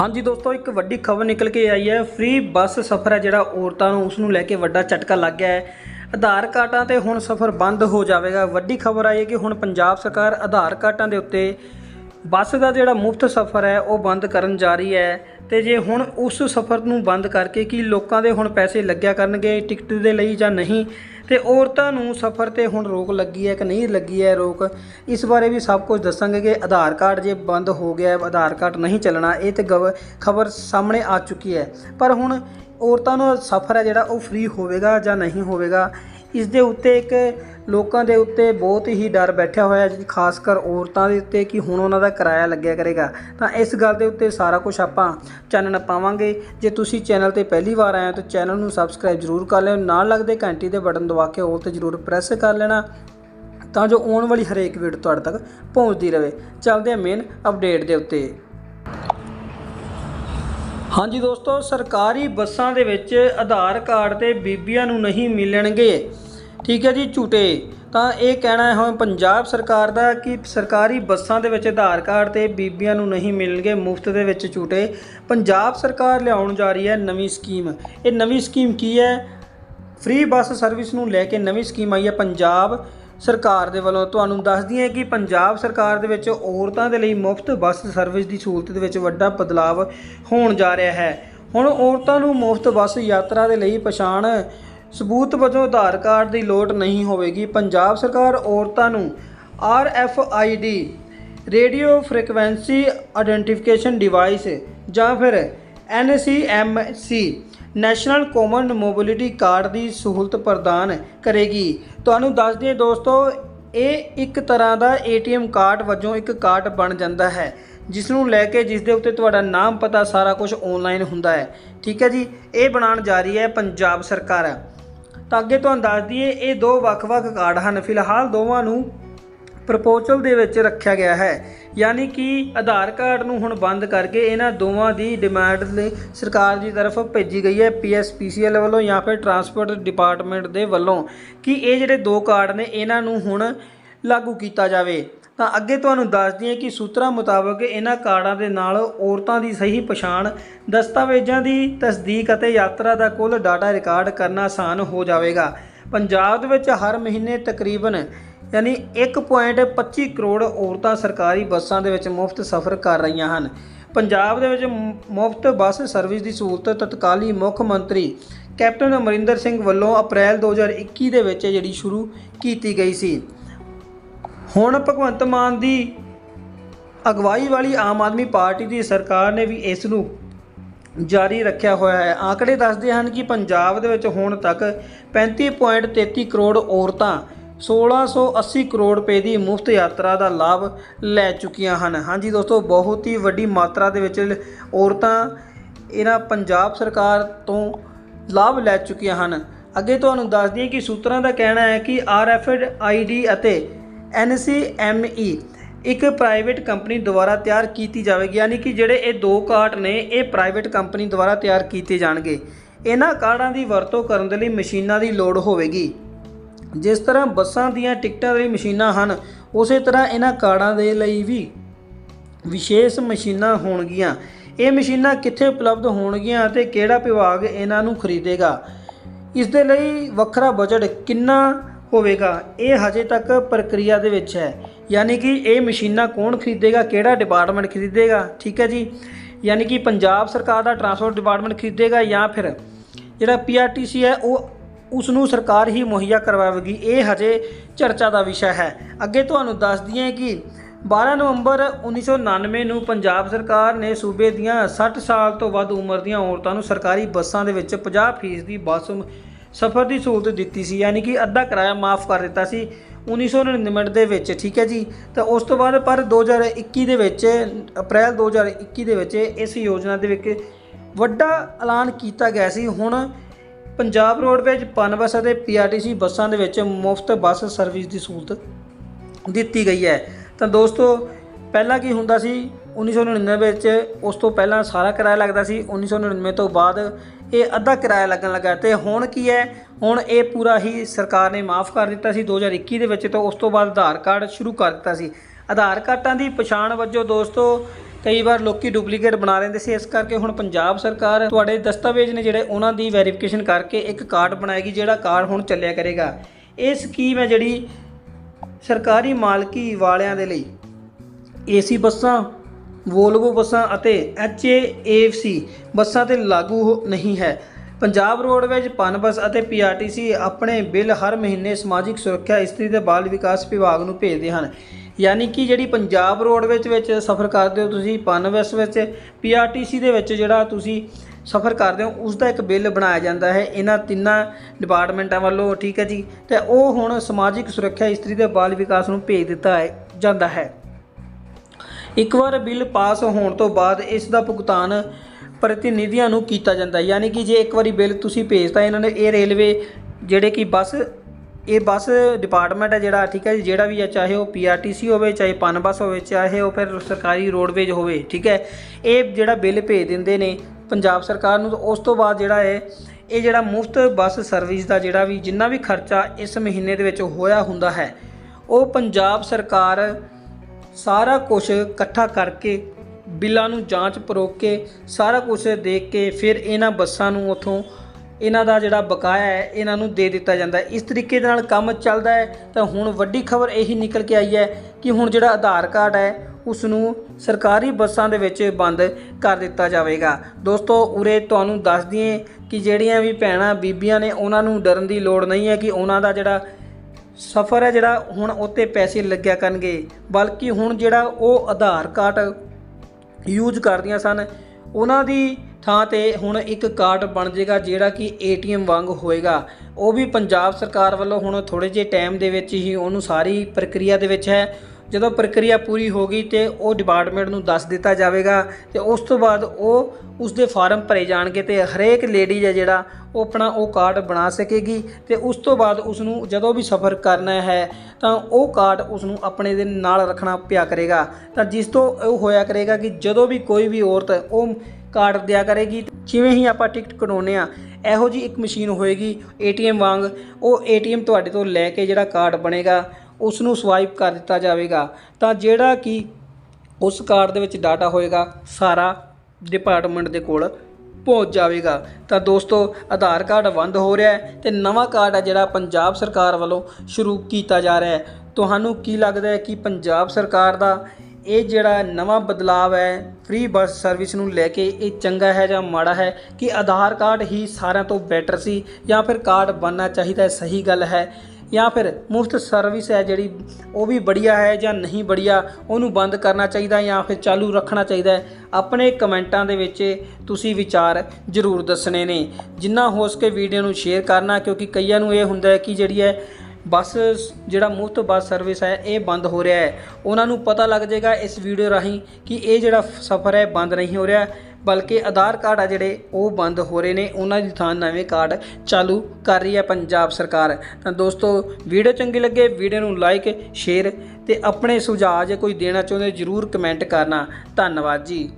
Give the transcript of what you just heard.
ਹਾਂਜੀ ਦੋਸਤੋ, ਇੱਕ ਵੱਡੀ ਖਬਰ ਨਿਕਲ ਕੇ ਆਈ ਹੈ। ਫ੍ਰੀ ਬੱਸ ਸਫ਼ਰ ਹੈ ਜਿਹੜਾ ਔਰਤਾਂ ਨੂੰ ਉਸ ਨੂੰ ਲੈ ਕੇ ਵੱਡਾ ਝਟਕਾ ਲੱਗ ਗਿਆ ਹੈ। ਆਧਾਰ ਕਾਰਡਾਂ ਤੇ ਹੁਣ ਸਫ਼ਰ ਬੰਦ ਹੋ ਜਾਵੇਗਾ। ਵੱਡੀ ਖਬਰ ਆਈ ਹੈ ਕਿ ਹੁਣ ਪੰਜਾਬ ਸਰਕਾਰ ਆਧਾਰ ਕਾਰਡਾਂ ਦੇ ਉੱਤੇ ਬੱਸ ਦਾ ਜਿਹੜਾ ਮੁਫਤ ਸਫ਼ਰ ਹੈ, ਉਹ ਬੰਦ ਕਰਨ ਜਾ ਰਹੀ ਹੈ। ਤੇ ਜੇ ਹੁਣ ਉਸ ਸਫ਼ਰ ਨੂੰ ਬੰਦ ਕਰਕੇ ਕੀ ਲੋਕਾਂ ਦੇ ਹੁਣ ਪੈਸੇ ਲੱਗਿਆ ਕਰਨਗੇ, ਟਿਕਟ ਦੇ ਲਈ ਜਾਂ ਨਹੀਂ, ਤੇ ਔਰਤਾਂ ਨੂੰ ਸਫ਼ਰ ਤੇ ਹੁਣ ਰੋਕ ਲੱਗੀ ਹੈ ਕਿ ਨਹੀਂ ਲੱਗੀ ਹੈ ਰੋਕ? ਇਸ ਬਾਰੇ ਵੀ ਸਭ ਕੁਝ ਦੱਸਾਂਗੇ ਕਿ ਆਧਾਰ ਕਾਰਡ ਜੇ ਬੰਦ ਹੋ ਗਿਆ, ਆਧਾਰ ਕਾਰਡ ਨਹੀਂ ਚੱਲਣਾ, ਇਹ ਤੇ ਖਬਰ ਸਾਹਮਣੇ ਆ ਚੁੱਕੀ ਹੈ। ਪਰ ਹੁਣ ਔਰਤਾਂ ਨੂੰ ਸਫ਼ਰ ਹੈ ਜਿਹੜਾ ਉਹ ਫ੍ਰੀ ਹੋਵੇਗਾ ਜਾਂ ਨਹੀਂ ਹੋਵੇਗਾ ਇਸ ਦੇ ਉੱਤੇ ਇੱਕ ਲੋਕਾਂ ਦੇ ਉੱਤੇ ਬਹੁਤ ਹੀ ਡਰ ਬੈਠਿਆ ਹੋਇਆ ਜੀ, ਖਾਸ ਕਰ ਔਰਤਾਂ ਦੇ ਉੱਤੇ ਕਿ ਹੁਣ ਉਹਨਾਂ ਦਾ ਕਿਰਾਇਆ ਲੱਗਿਆ ਕਰੇਗਾ। ਤਾਂ ਇਸ ਗੱਲ ਦੇ ਉੱਤੇ ਸਾਰਾ ਕੁਝ ਆਪਾਂ ਚਾਨਣ ਪਾਵਾਂਗੇ। ਜੇ ਤੁਸੀਂ ਚੈਨਲ ਤੇ ਪਹਿਲੀ ਵਾਰ ਆਏ ਹੋ ਤਾਂ ਚੈਨਲ ਨੂੰ ਸਬਸਕ੍ਰਾਈਬ ਜ਼ਰੂਰ ਕਰ ਲਿਓ। ਨਾਲ ਲੱਗਦੇ ਘੰਟੀ ਦੇ ਬਟਨ ਦਬਾ ਕੇ ਉਹ ਤੇ ਜ਼ਰੂਰ ਪ੍ਰੈਸ ਕਰ ਲੈਣਾ ਤਾਂ ਜੋ ਆਉਣ ਵਾਲੀ ਹਰੇਕ ਵੀਡੀਓ ਤੁਹਾਡੇ ਤੱਕ ਪਹੁੰਚਦੀ ਰਹੇ। ਚੱਲਦੇ ਹਾਂ ਮੇਨ ਅਪਡੇਟ ਦੇ ਉੱਤੇ। ਹਾਂਜੀ ਦੋਸਤੋ, ਸਰਕਾਰੀ ਬੱਸਾਂ ਦੇ ਵਿੱਚ ਆਧਾਰ ਕਾਰਡ ਤੇ ਬੀਬੀਆਂ ਨੂੰ ਨਹੀਂ ਮਿਲਣਗੇ। ਠੀਕ ਹੈ ਜੀ ਝੂਟੇ ਤਾਂ ਇਹ ਕਹਿਣਾ ਹੈ ਹੁਣ ਪੰਜਾਬ ਸਰਕਾਰ ਦਾ ਕਿ ਸਰਕਾਰੀ ਬੱਸਾਂ ਦੇ ਵਿੱਚ ਆਧਾਰ ਕਾਰਡ ਤੇ ਬੀਬੀਆਂ ਨੂੰ ਨਹੀਂ ਮਿਲਣਗੇ, ਮੁਫਤ ਦੇ ਵਿੱਚ ਝੂਟੇ ਪੰਜਾਬ ਸਰਕਾਰ ਲਿਆਉਣ ਜਾ ਰਹੀ ਹੈ ਨਵੀਂ ਸਕੀਮ। ਇਹ ਨਵੀਂ ਸਕੀਮ ਕੀ ਹੈ? ਫ੍ਰੀ ਬੱਸ ਸਰਵਿਸ ਨੂੰ ਲੈ ਕੇ ਨਵੀਂ ਸਕੀਮ ਆਈ ਹੈ ਪੰਜਾਬ। ਸਰਕਾਰ ਦੇ ਵੱਲੋਂ ਤੁਹਾਨੂੰ ਦੱਸਦੀ ਹੈ ਕਿ ਪੰਜਾਬ ਸਰਕਾਰ ਦੇ ਵਿੱਚ ਔਰਤਾਂ ਦੇ ਲਈ ਮੁਫਤ ਬੱਸ ਸਰਵਿਸ ਦੀ ਸਹੂਲਤ ਦੇ ਵਿੱਚ ਵੱਡਾ ਬਦਲਾਵ ਹੋਣ ਜਾ ਰਿਹਾ ਹੈ। ਹੁਣ ਔਰਤਾਂ ਨੂੰ ਮੁਫਤ ਬੱਸ ਯਾਤਰਾ ਦੇ ਲਈ ਪਛਾਣ ਸਬੂਤ ਵਜੋਂ ਆਧਾਰ ਕਾਰਡ ਦੀ ਲੋੜ ਨਹੀਂ ਹੋਵੇਗੀ। ਪੰਜਾਬ ਸਰਕਾਰ ਔਰਤਾਂ ਨੂੰ R F I D, radio frequency identification device ਜਾਂ ਫਿਰ N C M C national common mobility card ਦੀ ਸਹੂਲਤ ਪ੍ਰਦਾਨ ਕਰੇਗੀ। ਤੁਹਾਨੂੰ ਦੱਸ ਦਈਏ ਦੋਸਤੋ, ਇਹ ਇੱਕ ਤਰ੍ਹਾਂ ਦਾ ਏਟੀਐਮ ਕਾਰਡ ਵਜੋਂ ਇੱਕ ਕਾਰਡ ਬਣ ਜਾਂਦਾ ਹੈ ਜਿਸ ਨੂੰ ਲੈ ਕੇ ਜਿਸ ਦੇ ਉੱਤੇ ਤੁਹਾਡਾ ਨਾਮ ਪਤਾ ਸਾਰਾ ਕੁਝ ਆਨਲਾਈਨ ਹੁੰਦਾ ਹੈ। ਠੀਕ ਹੈ ਜੀ, ਇਹ ਬਣਾਉਣ ਜਾ ਰਹੀ ਹੈ ਪੰਜਾਬ ਸਰਕਾਰ। ਤਾਂ ਅੱਗੇ ਤੁਹਾਨੂੰ ਦੱਸ ਦਈਏ, ਇਹ ਦੋ ਵੱਖ-ਵੱਖ ਕਾਰਡ ਹਨ। ਫਿਲਹਾਲ ਦੋਵਾਂ ਨੂੰ ਪ੍ਰਪੋਜ਼ਲ ਦੇ ਵਿੱਚ ਰੱਖਿਆ ਗਿਆ ਹੈ। ਯਾਨੀ ਕਿ ਆਧਾਰ ਕਾਰਡ ਨੂੰ ਹੁਣ ਬੰਦ ਕਰਕੇ ਇਹਨਾਂ ਦੋਵਾਂ ਦੀ ਡਿਮਾਂਡ ਲਈ ਸਰਕਾਰ ਦੀ ਤਰਫ ਭੇਜੀ ਗਈ ਹੈ ਪੀਐਸਪੀਸੀਐਲ ਵੱਲੋਂ ਜਾਂ ਫਿਰ ਟਰਾਂਸਪੋਰਟ ਡਿਪਾਰਟਮੈਂਟ ਦੇ ਵੱਲੋਂ ਕਿ ਇਹ ਜਿਹੜੇ ਦੋ ਕਾਰਡ ਨੇ ਇਹਨਾਂ ਨੂੰ ਹੁਣ ਲਾਗੂ ਕੀਤਾ ਜਾਵੇ। ਤਾਂ ਅੱਗੇ ਤੁਹਾਨੂੰ ਦੱਸ ਦਈਏ ਕਿ ਸੂਤਰਾਂ ਮੁਤਾਬਕ ਇਹਨਾਂ ਕਾਰਡਾਂ ਦੇ ਨਾਲ ਔਰਤਾਂ ਦੀ ਸਹੀ ਪਛਾਣ, ਦਸਤਾਵੇਜ਼ਾਂ ਦੀ ਤਸਦੀਕ ਅਤੇ ਯਾਤਰਾ ਦਾ ਕੁੱਲ ਡਾਟਾ ਰਿਕਾਰਡ ਕਰਨਾ ਆਸਾਨ ਹੋ ਜਾਵੇਗਾ। ਪੰਜਾਬ ਦੇ ਵਿੱਚ ਹਰ ਮਹੀਨੇ ਤਕਰੀਬਨ ਯਾਨੀ 1.25 ਕਰੋੜ ਔਰਤਾਂ ਸਰਕਾਰੀ ਬੱਸਾਂ ਦੇ ਵਿੱਚ ਮੁਫਤ ਸਫ਼ਰ ਕਰ ਰਹੀਆਂ ਹਨ। ਪੰਜਾਬ ਦੇ ਵਿੱਚ ਮੁਫਤ ਬੱਸ ਸਰਵਿਸ ਦੀ ਸਹੂਲਤ ਤਤਕਾਲੀ ਮੁੱਖ ਮੰਤਰੀ ਕੈਪਟਨ ਅਮਰਿੰਦਰ ਸਿੰਘ ਵੱਲੋਂ ਅਪ੍ਰੈਲ 2021 ਦੇ ਵਿੱਚ ਜਿਹੜੀ ਸ਼ੁਰੂ ਕੀਤੀ ਗਈ ਸੀ। ਹੁਣ ਭਗਵੰਤ ਮਾਨ ਦੀ ਅਗਵਾਈ ਵਾਲੀ ਆਮ ਆਦਮੀ ਪਾਰਟੀ ਦੀ ਸਰਕਾਰ ਨੇ ਵੀ ਇਸ ਨੂੰ ਜਾਰੀ ਰੱਖਿਆ ਹੋਇਆ ਹੈ। ਆંકੜੇ ਦੱਸਦੇ ਹਨ ਕਿ ਪੰਜਾਬ ਦੇ ਵਿੱਚ ਹੁਣ ਤੱਕ 35.33 ਕਰੋੜ ਔਰਤਾਂ 1680 ਕਰੋੜ ਰੁਪਏ ਦੀ ਮੁਫਤ ਯਾਤਰਾ ਦਾ ਲਾਭ ਲੈ ਚੁੱਕੀਆਂ ਹਨ। ਹਾਂਜੀ ਦੋਸਤੋ, ਬਹੁਤ ਹੀ ਵੱਡੀ ਮਾਤਰਾ ਦੇ ਵਿੱਚ ਔਰਤਾਂ ਇਹਨਾਂ ਪੰਜਾਬ ਸਰਕਾਰ ਤੋਂ ਲਾਭ ਲੈ ਚੁੱਕੀਆਂ ਹਨ। ਅੱਗੇ ਤੁਹਾਨੂੰ ਦੱਸ ਦਈਏ ਕਿ ਸੂਤਰਾਂ ਦਾ ਕਹਿਣਾ ਹੈ ਕਿ ਆਰਐਫਆਈਡੀ ਅਤੇ ਐਨਸੀਐਮਈ ਇੱਕ ਪ੍ਰਾਈਵੇਟ ਕੰਪਨੀ ਦੁਆਰਾ ਤਿਆਰ ਕੀਤੀ ਜਾਵੇਗੀ। ਯਾਨੀ ਕਿ ਜਿਹੜੇ ਇਹ ਦੋ ਕਾਰਡ ਨੇ, ਇਹ ਪ੍ਰਾਈਵੇਟ ਕੰਪਨੀ ਦੁਆਰਾ ਤਿਆਰ ਕੀਤੇ ਜਾਣਗੇ। ਇਹਨਾਂ ਕਾਰਡਾਂ ਦੀ ਵਰਤੋਂ ਕਰਨ ਦੇ ਲਈ ਮਸ਼ੀਨਾਂ ਦੀ ਲੋੜ ਹੋਵੇਗੀ। ਜਿਸ ਤਰ੍ਹਾਂ ਬੱਸਾਂ ਦੀਆਂ ਟਿਕਟਾਂ ਲਈ ਮਸ਼ੀਨਾਂ ਹਨ, ਉਸੇ ਤਰ੍ਹਾਂ ਇਹਨਾਂ ਕਾਰਡਾਂ ਦੇ ਲਈ ਵੀ ਵਿਸ਼ੇਸ਼ ਮਸ਼ੀਨਾਂ ਹੋਣਗੀਆਂ। ਇਹ ਮਸ਼ੀਨਾਂ ਕਿੱਥੇ ਉਪਲਬਧ ਹੋਣਗੀਆਂ ਅਤੇ ਕਿਹੜਾ ਵਿਭਾਗ ਇਹਨਾਂ ਨੂੰ ਖਰੀਦੇਗਾ? ਇਸ ਦੇ ਲਈ ਵੱਖਰਾ ਬਜਟ ਕਿੰਨਾ ਹੋਵੇਗਾ? ਇਹ ਹਜੇ ਤੱਕ ਪ੍ਰਕਿਰਿਆ ਦੇ ਵਿੱਚ ਹੈ। ਯਾਨੀ ਕਿ ਇਹ ਮਸ਼ੀਨਾਂ ਕੌਣ ਖਰੀਦੇਗਾ, ਕਿਹੜਾ ਡਿਪਾਰਟਮੈਂਟ ਖਰੀਦੇਗਾ? ਠੀਕ ਹੈ ਜੀ? ਯਾਨੀ ਕਿ ਪੰਜਾਬ ਸਰਕਾਰ ਦਾ ਟਰਾਂਸਪੋਰਟ ਡਿਪਾਰਟਮੈਂਟ ਖਰੀਦੇਗਾ ਜਾਂ ਫਿਰ ਜਿਹੜਾ ਪੀਆਰਟੀਸੀ ਹੈ, ਉਹ ਉਸ ਨੂੰ ਸਰਕਾਰ ਹੀ ਮੁਹੱਈਆ ਕਰਵਾਵੇਗੀ। ਇਹ ਹਜੇ ਚਰਚਾ ਦਾ ਵਿਸ਼ਾ ਹੈ। ਅੱਗੇ ਤੁਹਾਨੂੰ ਦੱਸ ਦਈਏ ਕਿ 12 ਨਵੰਬਰ 1999 ਨੂੰ ਪੰਜਾਬ ਸਰਕਾਰ ਨੇ ਸੂਬੇ ਦੀਆਂ 60 ਸਾਲ ਤੋਂ ਵੱਧ ਉਮਰ ਦੀਆਂ ਔਰਤਾਂ ਨੂੰ ਸਰਕਾਰੀ ਬੱਸਾਂ ਦੇ ਵਿੱਚ 50% ਦੀ ਬੱਸ ਸਫ਼ਰ ਦੀ ਸਹੂਲਤ ਦਿੱਤੀ ਸੀ, ਯਾਨੀ ਕਿ ਅੱਧਾ ਕਿਰਾਇਆ ਮਾਫ ਕਰ ਦਿੱਤਾ ਸੀ 1999 ਦੇ ਵਿੱਚ, ਠੀਕ ਹੈ ਜੀ? ਤਾਂ ਉਸ ਤੋਂ ਬਾਅਦ ਪਰ 2021 ਦੇ ਵਿੱਚ, ਅਪ੍ਰੈਲ 2021 ਦੇ ਵਿੱਚ ਇਸ ਯੋਜਨਾ ਦੇ ਵਿੱਚ ਵੱਡਾ ਐਲਾਨ ਕੀਤਾ ਗਿਆ ਸੀ। ਹੁਣ ਪੰਜਾਬ ਰੋਡਵੇਜ਼ ਪਨਬਸ ਅਤੇ ਪੀਆਰਟੀਸੀ ਬੱਸਾਂ ਦੇ ਵਿੱਚ ਮੁਫਤ ਬੱਸ ਸਰਵਿਸ ਦੀ ਸਹੂਲਤ ਦਿੱਤੀ ਗਈ ਹੈ। ਤਾਂ ਦੋਸਤੋ, ਪਹਿਲਾਂ ਕੀ ਹੁੰਦਾ ਸੀ? 1999 ਵਿੱਚ ਉਸ ਤੋਂ ਪਹਿਲਾਂ ਸਾਰਾ ਕਿਰਾਇਆ ਲੱਗਦਾ ਸੀ। 1999 ਤੋਂ ਬਾਅਦ ਇਹ ਅੱਧਾ ਕਿਰਾਇਆ ਲੱਗਣ ਲੱਗਾ ਤੇ ਹੁਣ ਕੀ ਹੈ? ਹੁਣ ਇਹ ਪੂਰਾ ਹੀ ਸਰਕਾਰ ਨੇ ਮਾਫ ਕਰ ਦਿੱਤਾ ਸੀ। 2021 ਦੇ ਵਿੱਚ ਤਾਂ ਉਸ ਤੋਂ ਬਾਅਦ ਆਧਾਰ ਕਾਰਡ ਸ਼ੁਰੂ ਕਰ ਦਿੱਤਾ ਸੀ। ਆਧਾਰ ਕਾਰਡਾਂ ਦੀ ਪਛਾਣ ਵਜੋਂ ਦੋਸਤੋ ਕਈ ਵਾਰ ਲੋਕੀ ਡੁਪਲੀਕੇਟ ਬਣਾ ਲੈਂਦੇ ਸੀ, ਇਸ ਕਰਕੇ ਹੁਣ ਪੰਜਾਬ ਸਰਕਾਰ ਤੁਹਾਡੇ ਦਸਤਾਵੇਜ਼ ਨੇ ਜਿਹੜੇ ਉਹਨਾਂ ਦੀ ਵੈਰੀਫਿਕੇਸ਼ਨ ਕਰਕੇ ਇੱਕ ਕਾਰਡ ਬਣਾਏਗੀ, ਜਿਹੜਾ ਕਾਰਡ ਹੁਣ ਚੱਲਿਆ ਕਰੇਗਾ। ਇਹ ਸਕੀਮ ਹੈ ਜਿਹੜੀ ਸਰਕਾਰੀ ਮਾਲਕੀ ਵਾਲਿਆਂ ਦੇ ਲਈ ਏਸੀ ਬੱਸਾਂ ਵੋਲਵੋ ਬੱਸਾਂ ਅਤੇ ਐਚਏਐਫਸੀ ਬੱਸਾਂ ਤੇ ਲਾਗੂ ਹੋ- ਨਹੀਂ ਹੈ। ਪੰਜਾਬ ਰੋਡਵੇਜ਼, ਪਨ ਬੱਸ ਅਤੇ ਪੀਆਰਟੀਸੀ ਆਪਣੇ ਬਿੱਲ ਹਰ ਮਹੀਨੇ ਸਮਾਜਿਕ ਸੁਰੱਖਿਆ, ਇਸਤਰੀ ਤੇ ਬਾਲ ਵਿਕਾਸ ਵਿਭਾਗ ਨੂੰ ਭੇਜਦੇ ਹਨ। ਯਾਨੀ ਕਿ ਜਿਹੜੀ ਪੰਜਾਬ ਰੋਡਵੇਜ਼ ਵਿੱਚ ਸਫ਼ਰ ਕਰਦੇ ਹੋ ਤੁਸੀਂ, ਪਨ ਬੱਸ ਵਿੱਚ ਪੀਆਰਟੀਸੀ ਦੇ ਵਿੱਚ ਜਿਹੜਾ ਤੁਸੀਂ ਸਫ਼ਰ ਕਰਦੇ ਹੋ ਉਸ ਦਾ ਇੱਕ ਬਿੱਲ ਬਣਾਇਆ ਜਾਂਦਾ ਹੈ। ਇਹਨਾਂ ਤਿੰਨਾਂ ਡਿਪਾਰਟਮੈਂਟਾਂ ਵੱਲੋਂ, ਠੀਕ ਹੈ ਜੀ? ਤੇ ਉਹ ਹੁਣ ਸਮਾਜਿਕ ਸੁਰੱਖਿਆ ਇਸਤਰੀ ਤੇ ਬਾਲ ਵਿਕਾਸ ਨੂੰ ਭੇਜ ਦਿੱਤਾ ਹੈ, ਜਾਂਦਾ ਹੈ। ਇੱਕ ਵਾਰ ਬਿੱਲ ਪਾਸ ਹੋਣ ਤੋਂ ਬਾਅਦ ਇਸ ਦਾ ਭੁਗਤਾਨ ਪ੍ਰਤੀਨਿਧੀਆਂ ਨੂੰ ਕੀਤਾ ਜਾਂਦਾ ਯਾਨੀ ਕਿ ਜੇ ਇੱਕ ਵਾਰੀ ਬਿੱਲ ਤੁਸੀਂ ਭੇਜਤਾ, ਇਹਨਾਂ ਨੇ ਇਹ ਰੇਲਵੇ, ਜਿਹੜੇ ਕਿ ਬੱਸ ਇਹ ਬੱਸ ਡਿਪਾਰਟਮੈਂਟ ਹੈ ਜਿਹੜਾ, ਠੀਕ ਹੈ ਜੀ, ਜਿਹੜਾ ਵੀ ਹੈ ਚਾਹੇ ਉਹ ਪੀਆਰਟੀਸੀ ਹੋਵੇ, ਚਾਹੇ ਪਨ ਬੱਸ ਹੋਵੇ, ਚਾਹੇ ਉਹ ਫਿਰ ਸਰਕਾਰੀ ਰੋਡਵੇਜ ਹੋਵੇ, ਠੀਕ ਹੈ। ਇਹ ਜਿਹੜਾ ਬਿੱਲ ਭੇਜ ਦਿੰਦੇ ਨੇ ਪੰਜਾਬ ਸਰਕਾਰ ਨੂੰ, ਤਾਂ ਉਸ ਤੋਂ ਬਾਅਦ ਜਿਹੜਾ ਹੈ ਇਹ ਜਿਹੜਾ ਮੁਫਤ ਬੱਸ ਸਰਵਿਸ ਦਾ ਜਿਹੜਾ ਵੀ ਜਿੰਨਾ ਵੀ ਖਰਚਾ ਇਸ ਮਹੀਨੇ ਦੇ ਵਿੱਚ ਹੋਇਆ ਹੁੰਦਾ ਹੈ, ਉਹ ਪੰਜਾਬ ਸਰਕਾਰ ਸਾਰਾ ਕੁਝ ਇਕੱਠਾ ਕਰਕੇ ਬਿੱਲਾਂ ਨੂੰ ਜਾਂਚ ਪਰੋਕ ਕੇ, ਸਾਰਾ ਕੁਝ ਦੇਖ ਕੇ, ਫਿਰ ਇਹਨਾਂ ਬੱਸਾਂ ਨੂੰ ਉਥੋਂ ਇਹਨਾਂ ਦਾ ਜਿਹੜਾ ਬਕਾਇਆ ਹੈ, ਇਹਨਾਂ ਨੂੰ ਦੇ ਦਿੱਤਾ ਜਾਂਦਾ ਹੈ। ਇਸ ਤਰੀਕੇ ਦੇ ਨਾਲ ਕੰਮ ਚੱਲਦਾ ਹੈ, ਤਾਂ ਹੁਣ ਵੱਡੀ ਖਬਰ ਇਹੀ ਨਿਕਲ ਕੇ ਆਈ ਹੈ ਕਿ ਹੁਣ ਜਿਹੜਾ ਆਧਾਰ ਕਾਰਡ ਹੈ ਉਸ ਨੂੰ ਸਰਕਾਰੀ ਬੱਸਾਂ ਦੇ ਵਿੱਚ ਬੰਦ ਕਰ ਦਿੱਤਾ ਜਾਵੇਗਾ। ਦੋਸਤੋ, ਉਰੇ ਤੁਹਾਨੂੰ ਦੱਸ ਦਈਏ ਕਿ ਜਿਹੜੀਆਂ ਵੀ ਭੈਣਾਂ, ਬੀਬੀਆਂ ਨੇ ਉਹਨਾਂ ਨੂੰ ਡਰਨ ਦੀ ਲੋੜ ਨਹੀਂ ਹੈ ਕਿ ਉਹਨਾਂ ਦਾ ਜਿਹੜਾ ਸਫਰ ਹੈ, ਜਿਹੜਾ ਹੁਣ ਉੱਤੇ ਪੈਸੇ ਲੱਗਿਆ ਕਰਨਗੇ। ਬਲਕਿ ਹੁਣ ਜਿਹੜਾ ਉਹ ਆਧਾਰ ਕਾਰਡ ਯੂਜ਼ ਕਰਦੀਆਂ ਸਨ, ਉਹਨਾਂ ਦੀ ਥਾਂ ਤੇ ਹੁਣ ਇੱਕ ਕਾਰਡ ਬਣ ਜਾਏਗਾ ਜਿਹੜਾ ਕਿ ਏਟੀਐਮ ਵਾਂਗ ਹੋਏਗਾ। ਉਹ ਵੀ ਪੰਜਾਬ ਸਰਕਾਰ ਵੱਲੋਂ ਹੁਣ ਥੋੜੇ ਜਿਹੇ ਟਾਈਮ ਦੇ ਵਿੱਚ ਹੀ ਉਹਨੂੰ ਸਾਰੀ ਪ੍ਰਕਿਰਿਆ ਦੇ ਵਿੱਚ ਹੈ। ਜਦੋਂ ਪ੍ਰਕਿਰਿਆ ਪੂਰੀ ਹੋ ਗਈ ਤੇ ਉਹ ਡਿਪਾਰਟਮੈਂਟ ਨੂੰ ਦੱਸ ਦਿੱਤਾ ਜਾਵੇਗਾ ਤੇ ਉਸ ਤੋਂ ਬਾਅਦ ਉਹ ਉਸ ਦੇ ਫਾਰਮ ਭਰੇ ਜਾਣਗੇ ਤੇ ਹਰੇਕ ਲੇਡੀ ਹੈ ਜਿਹੜਾ ਉਹ ਆਪਣਾ ਉਹ ਕਾਰਡ ਬਣਾ ਸਕੇਗੀ ਤੇ ਉਸ ਤੋਂ ਬਾਅਦ ਉਸ ਨੂੰ ਜਦੋਂ ਵੀ ਸਫ਼ਰ ਕਰਨਾ ਹੈ ਤਾਂ ਉਹ ਕਾਰਡ ਉਸ ਨੂੰ ਆਪਣੇ ਦੇ ਨਾਲ ਰੱਖਣਾ ਪਿਆ ਕਰੇਗਾ। ਤਾਂ ਜਿਸ ਤੋਂ ਉਹ ਹੋਇਆ ਕਰੇਗਾ ਕਿ ਜਦੋਂ ਵੀ ਕੋਈ ਵੀ ਔਰਤ ਉਹ ਕਾਰਡ ਦਿਆ ਕਰੇਗੀ। ਜਿਵੇਂ ਹੀ ਆਪਾਂ ਟਿਕਟ ਕਢਾਉਂਦੇ ਆ ਇਹੋ ਜੀ ਇੱਕ ਮਸ਼ੀਨ ਹੋਏਗੀ, ਏਟੀਐਮ ਵਾਂਗ। ਉਹ ਏਟੀਐਮ ਤੁਹਾਡੇ ਤੋਂ ਲੈ ਕੇ ਜਿਹੜਾ ਕਾਰਡ ਬਣੇਗਾ ਉਸ ਨੂੰ ਸਵਾਈਪ ਕਰ ਦਿੱਤਾ ਜਾਵੇਗਾ। ਤਾਂ ਜਿਹੜਾ ਕਿ ਉਸ ਕਾਰਡ ਦੇ ਵਿੱਚ ਡਾਟਾ ਹੋਏਗਾ, ਸਾਰਾ ਡਿਪਾਰਟਮੈਂਟ ਦੇ ਕੋਲ ਪਹੁੰਚ ਜਾਵੇਗਾ। ਤਾਂ ਦੋਸਤੋ, ਆਧਾਰ ਕਾਰਡ ਬੰਦ ਹੋ ਰਿਹਾ ਹੈ ਤੇ ਨਵਾਂ ਕਾਰਡ ਹੈ ਜਿਹੜਾ ਪੰਜਾਬ ਸਰਕਾਰ ਵੱਲੋਂ ਸ਼ੁਰੂ ਕੀਤਾ ਜਾ ਰਿਹਾ ਹੈ। ਤੁਹਾਨੂੰ ਕੀ ਲੱਗਦਾ ਹੈ ਕਿ ਪੰਜਾਬ ਸਰਕਾਰ ਦਾ ਇਹ ਜਿਹੜਾ ਨਵਾਂ ਬਦਲਾਵ ਹੈ ਫ੍ਰੀ ਬੱਸ ਸਰਵਿਸ ਨੂੰ ਲੈ ਕੇ ਇਹ ਚੰਗਾ ਹੈ ਜਾਂ ਮਾੜਾ ਹੈ ਕਿ ਆਧਾਰ ਕਾਰਡ ਹੀ ਸਾਰਿਆਂ ਤੋਂ ਬੈਟਰ ਸੀ ਜਾਂ ਫਿਰ ਕਾਰਡ ਬਣਨਾ ਚਾਹੀਦਾ ਹੈ, ਸਹੀ ਗੱਲ ਹੈ ਜਾਂ ਫਿਰ ਮੁਫਤ ਸਰਵਿਸ ਹੈ ਜਿਹੜੀ, ਉਹ ਵੀ ਬੜੀਆ ਹੈ ਜਾਂ ਨਹੀਂ ਬੜੀਆ ਉਹਨੂੰ ਬੰਦ ਕਰਨਾ ਚਾਹੀਦਾ ਜਾਂ ਫਿਰ ਚਾਲੂ ਰੱਖਣਾ ਚਾਹੀਦਾ ਹੈ। ਆਪਣੇ ਕਮੈਂਟਾਂ ਦੇ ਵਿੱਚ ਤੁਸੀਂ ਵਿਚਾਰ ਜ਼ਰੂਰ ਦੱਸਣੇ ਨੇ। ਜਿੰਨਾ ਹੋ ਸਕੇ ਵੀਡੀਓ ਨੂੰ ਸ਼ੇਅਰ ਕਰਨਾ, ਕਿਉਂਕਿ ਕਈਆਂ ਨੂੰ ਇਹ ਹੁੰਦਾ ਹੈ ਕਿ ਜਿਹੜੀ ਹੈ ਬੱਸ ਜਿਹੜਾ ਮੁਫਤ ਬੱਸ ਸਰਵਿਸ ਹੈ, ਇਹ ਬੰਦ ਹੋ ਰਿਹਾ ਹੈ। ਉਹਨਾਂ ਨੂੰ ਪਤਾ ਲੱਗ ਜਾਏਗਾ ਇਸ ਵੀਡੀਓ ਰਾਹੀਂ ਕਿ ਇਹ ਜਿਹੜਾ ਸਫ਼ਰ ਹੈ, ਬੰਦ ਨਹੀਂ ਹੋ ਰਿਹਾ। ਬਲਕਿ ਆਧਾਰ ਕਾਰਡ ਆ ਜਿਹੜੇ, ਉਹ ਬੰਦ ਹੋ ਰਹੇ ਨੇ। ਉਹਨਾਂ ਦੀ ਥਾਂ ਨਵੇਂ ਕਾਰਡ ਚਾਲੂ ਕਰ ਰਹੀ ਹੈ ਪੰਜਾਬ ਸਰਕਾਰ। ਤਾਂ ਦੋਸਤੋ ਵੀਡੀਓ ਚੰਗੀ ਲੱਗੇ ਵੀਡੀਓ ਨੂੰ ਲਾਈਕ ਸ਼ੇਅਰ ਤੇ ਆਪਣੇ ਸੁਝਾਅ ਜੇ ਕੋਈ ਦੇਣਾ ਚਾਹੁੰਦੇ, ਜਰੂਰ ਕਮੈਂਟ ਕਰਨਾ। ਧੰਨਵਾਦ ਜੀ।